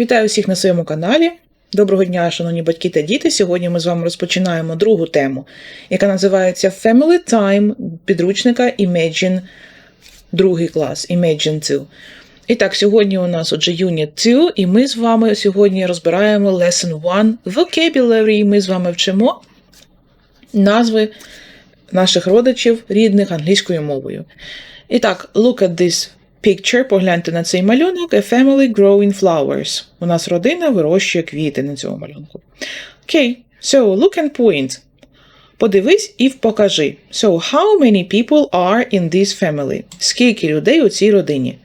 Вітаю всіх на своєму каналі. Доброго дня, шановні батьки та діти. Сьогодні ми з вами розпочинаємо другу тему, яка називається Family Time підручника Imagine, другий клас Imagine 2. І так, сьогодні у нас отже Unit 2, і ми з вами сьогодні розбираємо Lesson 1 Vocabulary. Ми з вами вчимо назви наших родичів рідних англійською мовою. І так, look at this picture, погляньте на цей малюнок. A family growing flowers. У нас родина вирощує квіти на цьому малюнку. Окей, so look and point. Подивись і покажи. So, how many people are in this family? Скільки людей у цій родині?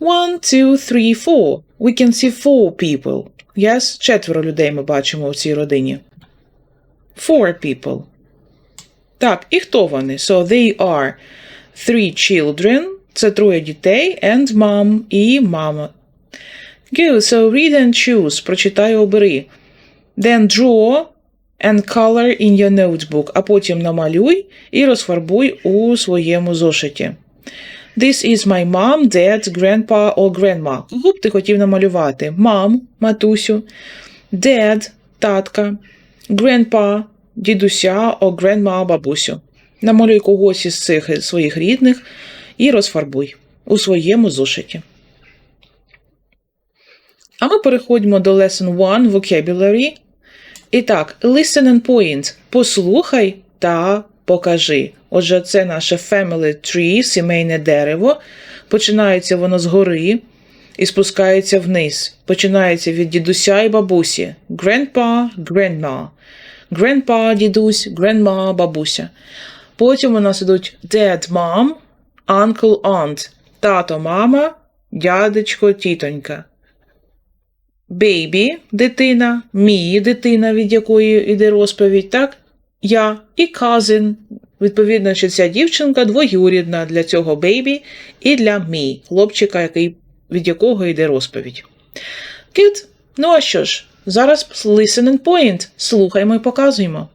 One, two, three, four. We can see four people. Yes, четверо людей ми бачимо у цій родині. Four people. Так, і хто вони? So they are three children, це троє дітей, and mom і мама. Good, so read and choose, прочитай обери. Then draw and color in your notebook, а потім намалюй і розфарбуй у своєму зошиті. This is my mom, dad, grandpa or grandma. Кого б ти хотів намалювати? Мам, матусю, dad, татка, grandpa, дідуся or grandma, бабусю. Намалюй когось із цих своїх рідних і розфарбуй у своєму зошиті. А ми переходимо до Lesson 1 Vocabulary. І так, listen and point. Послухай та покажи. Отже, це наше family tree, сімейне дерево. Починається воно згори і спускається вниз. Починається від дідуся і бабусі. Grandpa, grandma. Grandpa, дідусь, grandma, бабуся. Потім у нас ідуть dad, mom, uncle, aunt. Тато, мама, дядечко, тітонька. Baby – дитина, me – дитина, від якої йде розповідь, так? Я і cousin. Відповідно, що ця дівчинка двоюрідна для цього baby і для me, хлопчика, який, від якого йде розповідь. Good. Ну а що ж, зараз listen and point. Слухаймо і показуємо.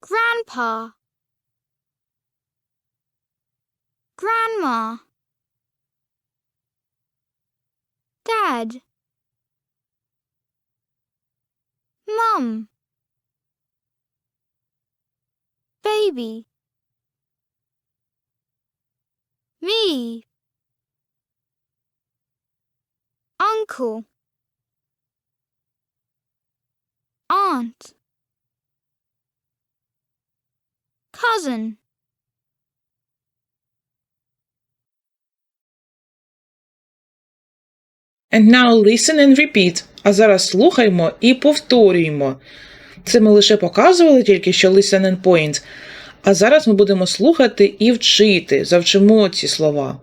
Grandpa. Grandma. Dad. Mum. Baby. Me. Uncle. Aunt. Cousin. And now listen and repeat. А зараз слухаймо і повторюємо. Це ми лише показували тільки що listen and point. А зараз ми будемо слухати і вчити. Завчимо ці слова.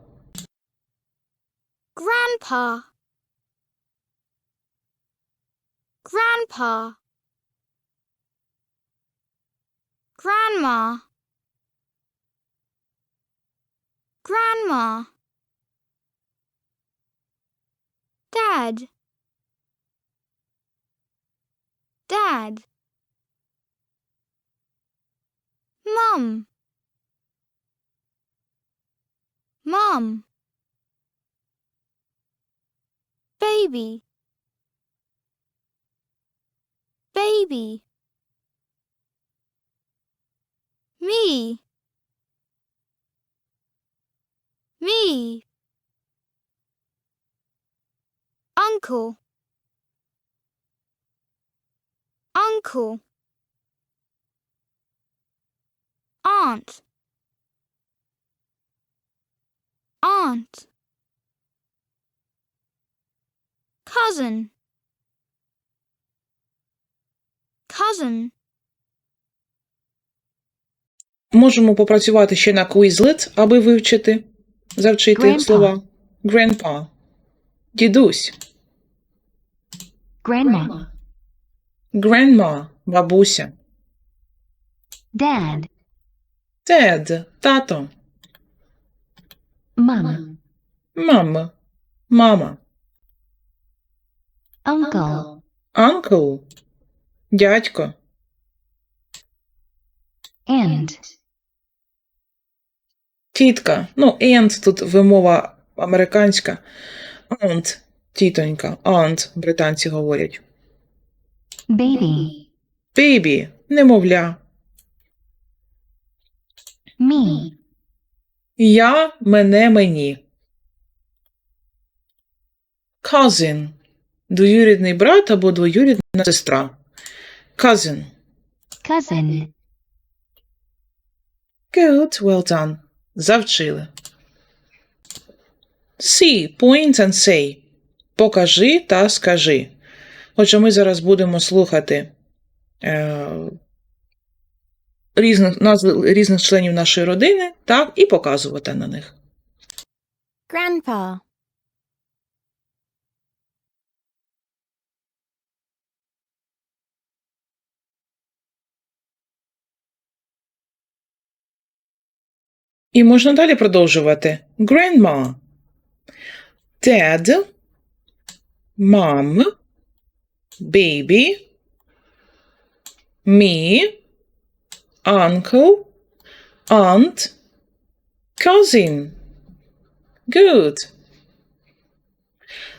Grandpa. Grandpa. Grandma. Grandma. Dad. Dad. Mum. Mom. Baby. Baby. Me. Me. Uncle. Uncle. Aunt. Aunt. Cousin. Cousin. Можемо попрацювати ще на Quizlet, аби вивчити, завчити Grandpa. слова. Grandpa. Дідусь. Grandma, Grandma. Бабуся. Dad, Dad. Тато. Mum, Мама. Мама. Uncle, Uncle. Дядько. Aunt, Тітка. Ну, aunt тут вимова американська. Aunt. Тітонька. Aunt, британці говорять. baby, Baby, немовля. me, Я, мене, мені. Cousin. Двоюрідний брат або двоюрідна сестра. Cousin. cousin, Good, well done. Завчили. See, point and say. Покажи та скажи. Отже, ми зараз будемо слухати е, різних, назви різних членів нашої родини, так, і показувати на них. Grandpa. І можна далі продовжувати. Grandma. Dad. Mom. Baby. Me. Uncle. Aunt. Cousin. Good.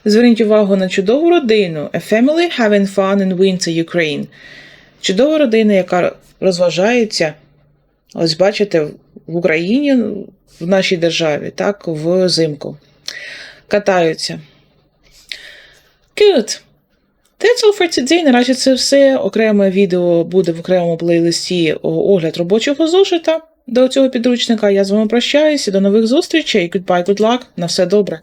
Зверніть увагу на чудову родину. A family having fun in winter Ukraine. Чудова родина, яка розважається Ось бачите, в Україні, в нашій державі, так, взимку. Катаються. Good. That's all for today. Наразі це все. Окреме відео буде в окремому плейлисті огляд робочого зошита до цього підручника. Я з вами прощаюся. До нових зустрічей. Goodbye, good luck. На все добре.